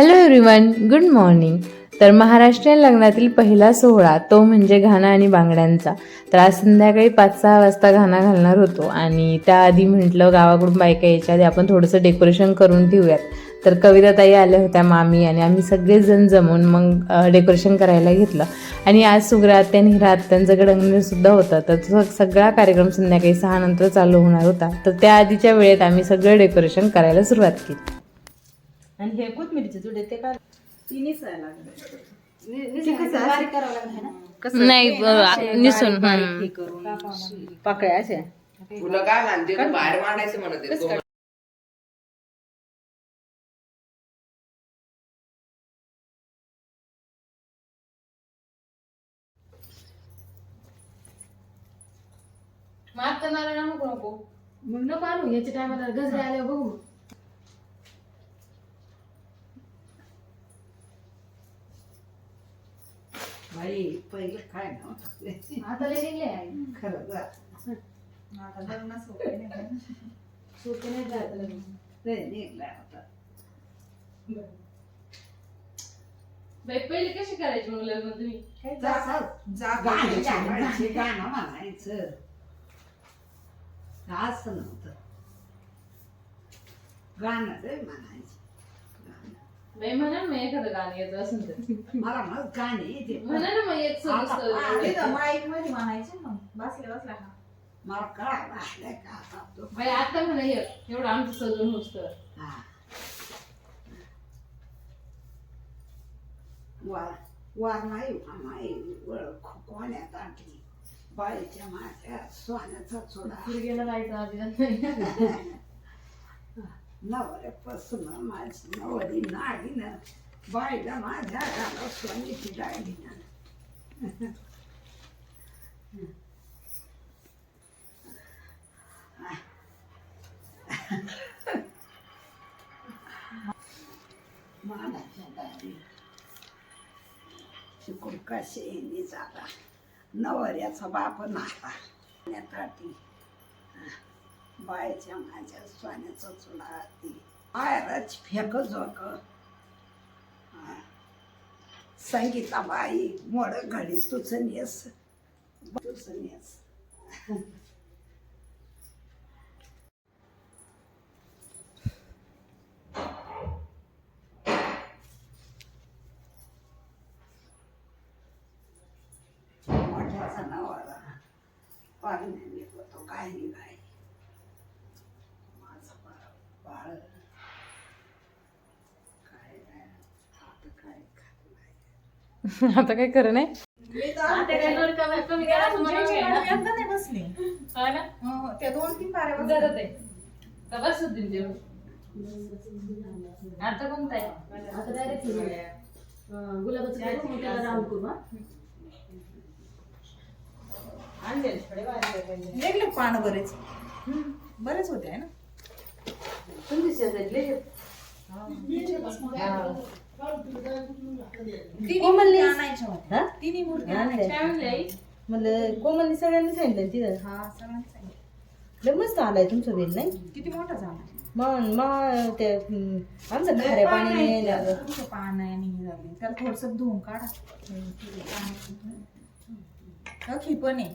Hello everyone good morning तर महाराष्ट्रीयन लग्नातील पहिला सोहळा तो म्हणजे घाणा आणि बांगड्यांचा. तर आज संध्याकाळी पाच सहा वाजता घाणा घालणार होतो आणि त्याआधी म्हटलं गावाकडून बायका यायच्या आधी आपण थोडंसं डेकोरेशन करून ठेवूयात. तर कविताताई आल्या होत्या मामी आणि आम्ही सगळेजण जमून मग डेकोरेशन करायला घेतलं. आणि आज सुग्रात आत्या आणि हिरा सुद्धा होतं. तर सगळा कार्यक्रम संध्याकाळी सहा नंतर चालू होणार होता. तर त्या आधीच्या वेळेत आम्ही सगळं डेकोरेशन करायला सुरुवात केली. आणि हे कोथमिरीचे जुडे ते काय? तिन्हीच आहे लागलं. ते कसं बारीक करावं लागलं है ना? कसं? नाही, निसून. हे पाकळ्या अशा? तुला काय मानते बाहेर मांडायचं म्हणत करणारा नको नको. मग नको आणू याच्या टायमाला गजरे आले बघू. बाई पहिले काय नव्हतं. आता लय निघले आहे खरं. सोपे नाही जात लग्न. ते निघला होता बाई पहिले कशी करायची मग लग्न तुम्ही? गाणं म्हणायचं, गाणं म्हणायचं. असं नव्हतं. गाणं म्हणायचं. बाई म्हणा ना मग एखादं गाणं येतं असं तर मला मग गाणे येते. म्हणा ना मग सदस्य पाहिलं. माईकमध्ये म्हणायचे मग बसल्या बसल्या का? मला कळायला लागलं का आता तो. बाई आता म्हणा एक एवढं आमचं सजून होतं हा. वार वार नाही नाही ओळख कोण्यात आटली बाईच्या माझ्या सोन्याचा चुडा. गेलं जायचं नाही नवऱ्यापासून माझी नवरी नाडीन बाईला माझ्या घाला सोन्याची डाळीनं मानाच्या दारी शिकून कसे येणे जाता नवऱ्याचा बाप नाता. नेताटी बायच्या माझ्या सोन्याचा चुला ती. बाहेरच फेक जोक संगीता बाई मोड घडी तुझं नेस. तुझं नेस. मोठ्या नवरा पाहुण्याने होतो काय नाही माझा बाळ बाळ काय नाही आता काय खात नाही आता काय खरं नाही आता काय लोड कमी कमी करायचं म्हणून आहे ना. एकदा नाही बसले हा ना? हो, त्या दोन तीन पाऱ्या जरत बसल्या. आहे. का बस होतील तेवढं? आता कोणता आहे? आता डायरेक्ट गुलाबाचं करू, त्याला राऊंड करू हा आणले पान बरेच. बरेच होते आहे ना? तिन्ही कोमलने- मूर्ती आणायच्या होत्या. हा? तिन्ही मूर्ती आणले. आणायच्या. काय म्हणले आई म्हणलं कोमलने सगळ्यांनी सांगितलं तिथं? हा सगळ्यांनी सांगितलं. लय मस्त आलाय तुमचं बिल नाही? किती मोठा झाला. मग मग ते हम्म, आमचं खाऱ्या पाणी नाही हे झाले. त्याला थोडस धुवून काढा. अखी पण आहे.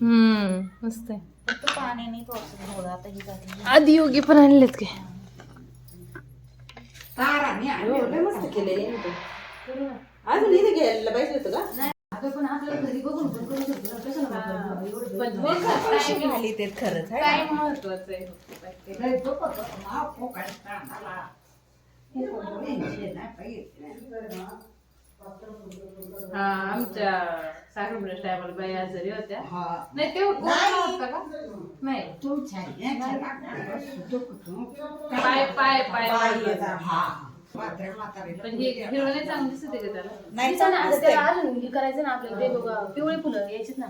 हम्म मस्त आहे. फक्त पाण्याने थोडस धुवलं आता ही झाली. आधी योगी पण आणलेत काय लय मस्त केले अजून इथे घ्यायला पाहिजे होतं का? पण आपल्याला घरी बघून पण करू शकतो ना, कशाला बाहेर जाऊ? पण पैसे घाली ते खरंच आहे काय महत्वाचं आहे लय होतो. हे कोण नाही. पाहिजे. हा आमच्या साखरपुड्याच्या टायमाला बाई आजारी होत्या. हा. नाही तेव्हा कोण नव्हता का? नाही. तुमच्या याच्या लागणार दुखतो. पाय पाय पाय. हा. पण हे हिरवं नाही चांगलं दिसते का त्याला? नाही दिसा ना, आता चांगलं त्याला असतंय. अजून हे करायचं ना आपल्याला ते बघा पिवळे फुलं यायचेत ना.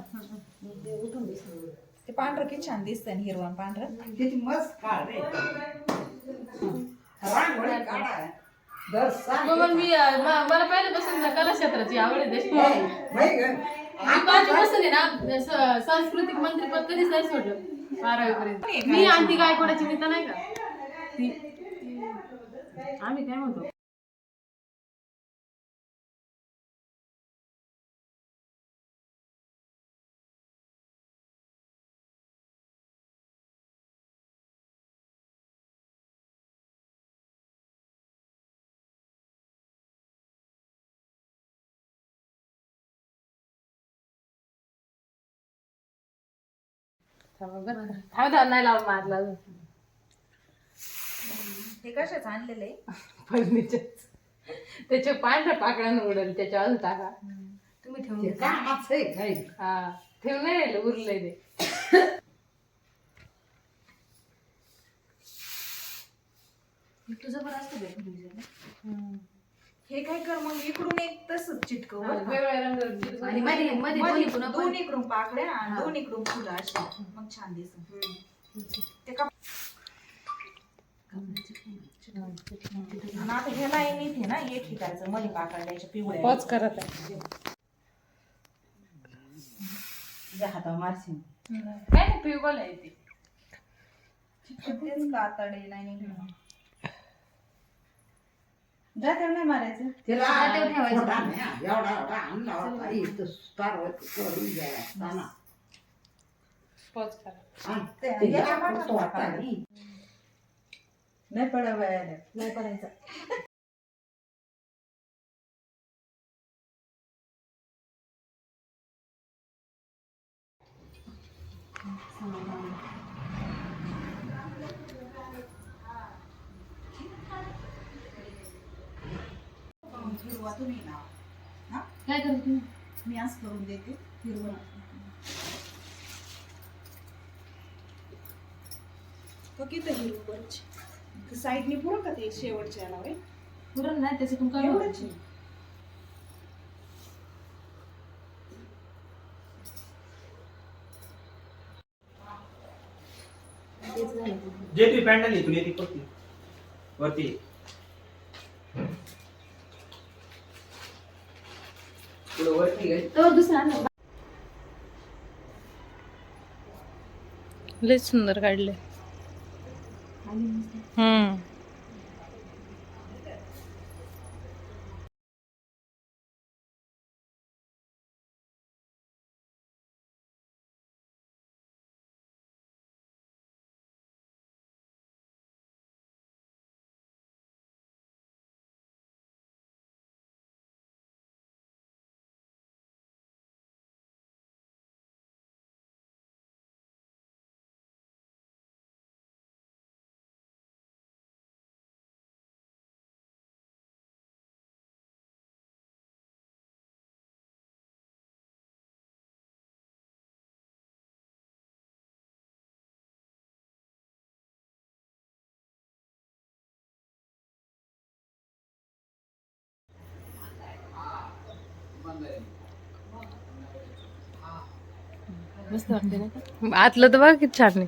ते उठून दिसत. ते पांढरं किती छान दिसतंय ना हिरवं आणि पांढरं. किती मस्त काढ रे रांगोळी काढा दर मग मग मी अं, म- मला पहिल्यापासून ना कला क्षेत्राची आवड आहे त्याची मी पाचवीपासून आहे ना स- सांस्कृतिक मंत्रीपद कधीच नाही सोडलं बारावीपर्यंत. मी आणि ती गायकवाडाची नेता नाही का? ती ती- आम्ही काय म्हणतो? थांबा बरं. थांबा, नाही लावून मारला अजून. हे कशाच आणलेलं आहे? फर्निचर त्याच्या पांढऱ्या पाकळ्यानं उडल त्याच्या अजून टाका तुम्ही ठेवून हा ठेवून नाही राहिलं उरलंय ते. तुझं पण असतं. हे काय कर मग इकडून एक तसंच चिटकव बरं का? वेगवेगळ्या रंग आणि मध्ये मध्ये दोन्ही मध्ये पण आपण- दोन इकडून पाकड्या आणि दोन इकडून फुलं अशी. मग छान दिसत ते का आणि आता ह्याला आहे इथे ना एक ठिकाणचं मध्ये द्यायच्या पिवळ्या पॉज करत आहे हातावर मारशील. काय नाही पिवगल आहे ते. तेच कातडे नाही निघणार. जाते नाही मारायचं तिला हातावर ठेवायचं. फोडा नाही हा. एवढा एवढा आणला होता इथं सुतारवर करून द्यायला असताना. पॉज करा आणि ते ते याला याला पाठवा तो आता पाकळ्या. नाही. नाही पडा बाया नाही पडायचं हिरवा तुम्ही ना. काय करतो तुम्ही? मी आज करून देते. हिरवा किती हिरवळची साईडने पुरं का ते शेवटच्या याला होय? पुरण नाही त्याच्यातून काय एवढंच आहे. जे तुम्ही पॅन्डल इथून येते वरती पुढं वरती घे. तो दुसरा ना लय सुंदर काढले हम्म. मस्त वाटते ना आतलं तर बघा किती छान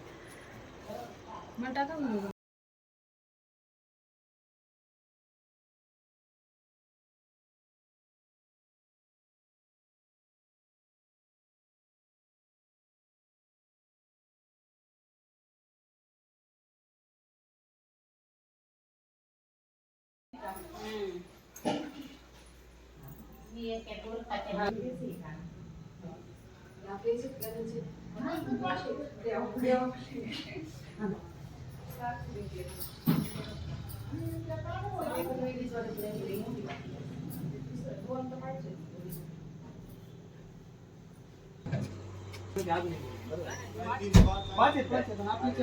पाच आहेत पाच आहेत आपली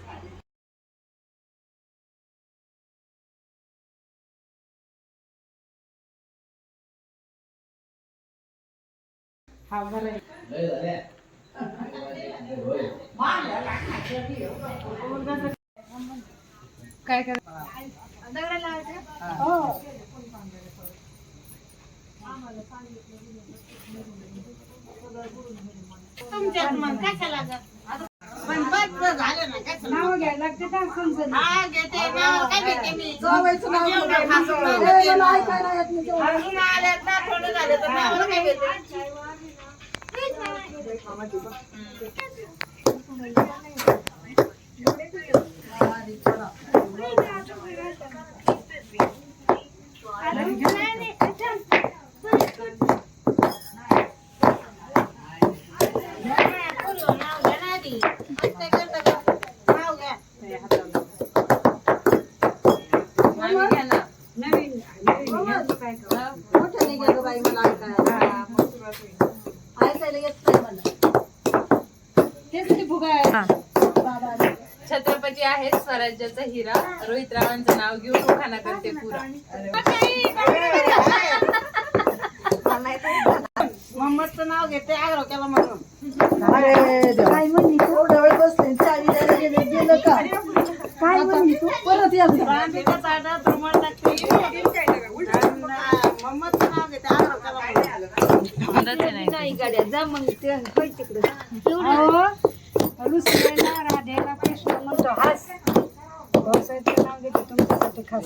हा. बरं आहे. काय करा नाव घ्यायला लागते का समजून. जावयाचं नाव ठेवलं. ए, मला ऐकायला येत नाही Hadi छत्रपती आहेत स्वराज्याचा हिरा. रोहित रावांचं नाव घेऊन उखाणा करते पुरा. मोहम्मदचं नाव घेते आग्रह केला म्हणून बसले परत या मोहम्मदचं नाव घेते आग्रह नाही गाड्या जा मग ते होय तिकडे. रुसलेला राधेला कृष्ण म्हणतो हास. भाऊसाहेबचं नाव घेते तुमच्यासाठी खास.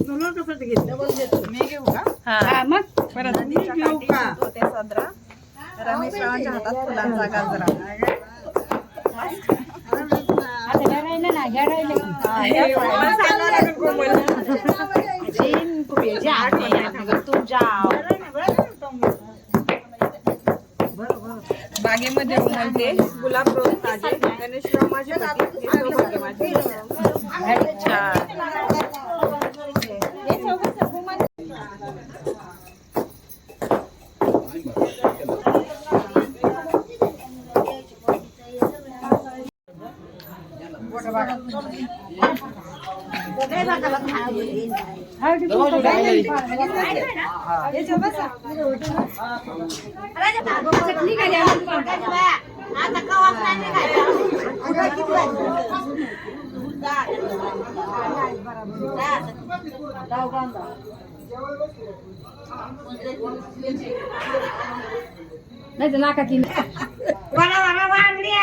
तुला कसं घेतलं डबल देतो मी घेऊ का? हा. मग. परत मी घेऊ का? रमेश रावांच्या हातात फुलांचा गाजरा. बागेमध्ये उमलते गुलाब रोज ताजे गणेशराव माझे नाही. तर नाका की. वांगड्या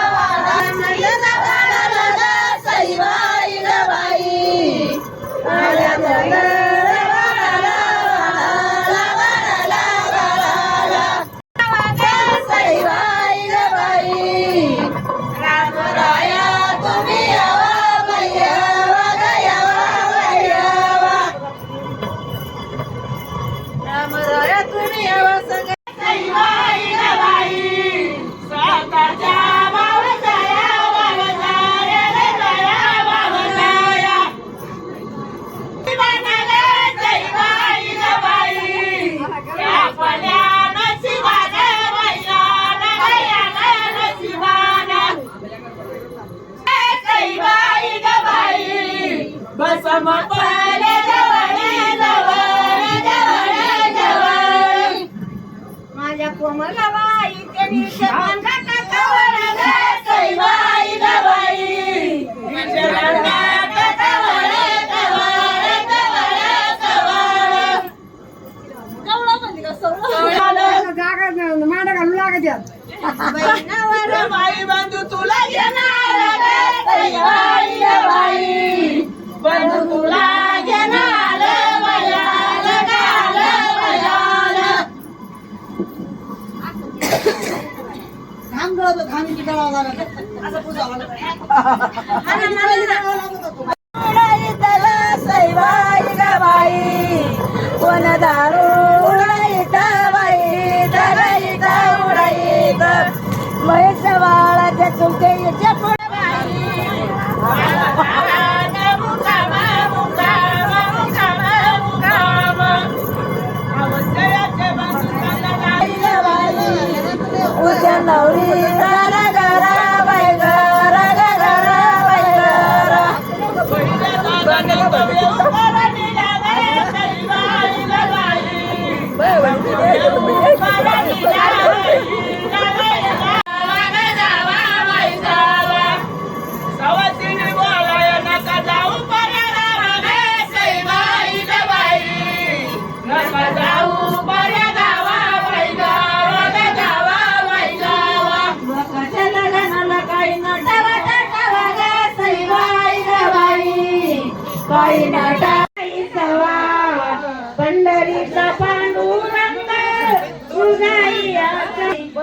बाई बंधू तुला घेणार ग बाई बंधू तुला घेणार घाम गळत घाम गळावा लागत असं पुजावं 감사합니다. पंढरीचा पांडुरंग तुझाई आशी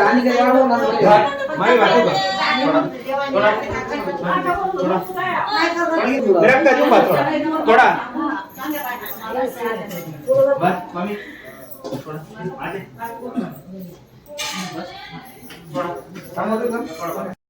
आणि काही वाढव ना वाटू का थोडा थोडा थोडा थोडा थोडा बस मम्मी थोडा बस थोडा थांबवतो का थोडा